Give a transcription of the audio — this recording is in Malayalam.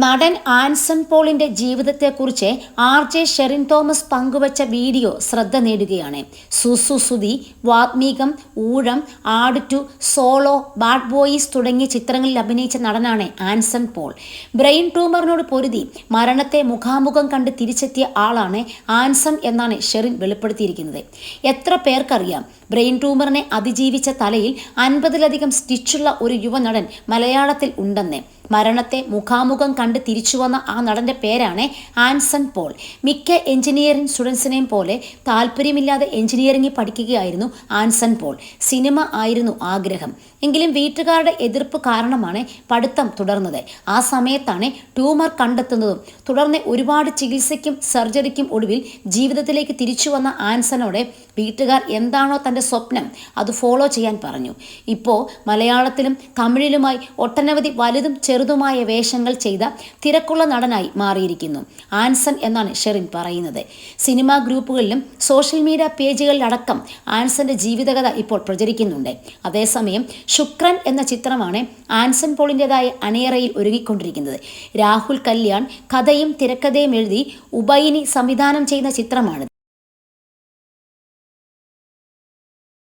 നടൻ ആൻസൺ പോളിന്റെ ജീവിതത്തെക്കുറിച്ച് ആർ ജെ ഷെറിൻ തോമസ് പങ്കുവച്ച വീഡിയോ ശ്രദ്ധ നേടുകയാണ്. സുസു സുതി വാത്മീകം ഊഴം ടു സോളോ ബാഡ് ബോയ്സ് തുടങ്ങിയ ചിത്രങ്ങളിൽ അഭിനയിച്ച നടനാണ് ആൻസൺ പോൾ. ബ്രെയിൻ ട്യൂമറിനോട് പൊരുതി മരണത്തെ മുഖാമുഖം കണ്ട് തിരിച്ചെത്തിയ ആളാണ് ആൻസൺ എന്നാണ് ഷെറിൻ വെളിപ്പെടുത്തിയിരിക്കുന്നത്. എത്ര പേർക്കറിയാം ബ്രെയിൻ ട്യൂമറിനെ അതിജീവിച്ച തലയിൽ അൻപതിലധികം സ്റ്റിച്ചുള്ള ഒരു യുവനടൻ മലയാളത്തിൽ ഉണ്ടെന്ന്. മരണത്തെ മുഖാമുഖം കണ്ട് തിരിച്ചു വന്ന ആ നടന്റെ പേരാണ് ആൻസൺ പോൾ. മിക്ക എഞ്ചിനീയറിംഗ് സ്റ്റുഡൻസിനെയും പോലെ താല്പര്യമില്ലാതെ എഞ്ചിനീയറിംഗ് പഠിക്കുകയായിരുന്നു ആൻസൺ പോൾ. സിനിമ ആയിരുന്നു ആഗ്രഹം. എങ്കിലും വീട്ടുകാരുടെ എതിർപ്പ് കാരണമാണ് പഠിത്തം തുടർന്നത്. ആ സമയത്താണ് ട്യൂമർ കണ്ടെത്തുന്നതും തുടർന്ന് ഒരുപാട് ചികിത്സയ്ക്കും സർജറിക്കും ഒടുവിൽ ജീവിതത്തിലേക്ക് തിരിച്ചു വന്ന ആൻസനോട് വീട്ടുകാർ എന്താണോ തന്റെ സ്വപ്നം അത് ഫോളോ ചെയ്യാൻ പറഞ്ഞു. ഇപ്പോൾ മലയാളത്തിലും തമിഴിലുമായി ഒട്ടനവധി വലുതും ചെറുതുമായ വേഷങ്ങൾ ചെയ്ത തിരക്കുള്ള നടനായി മാറിയിരിക്കുന്നു. ആൻസൺ എന്നാണ് ഷെറിൻ പറയുന്നത്. സിനിമാ ഗ്രൂപ്പുകളിലും സോഷ്യൽ മീഡിയ പേജുകളിലടക്കം ആൻസന്റെ ജീവിതകഥ ഇപ്പോൾ പ്രചരിക്കുന്നുണ്ട്. അതേസമയം ശുക്രൻ എന്ന ചിത്രമാണ് ആൻസൺ പോളിന്റെതായ അണിയറയിൽ ഒരുങ്ങിക്കൊണ്ടിരിക്കുന്നത്. രാഹുൽ കല്യാൺ കഥയും തിരക്കഥയും എഴുതി ഉബൈനി സംവിധാനം ചെയ്യുന്ന ചിത്രമാണ്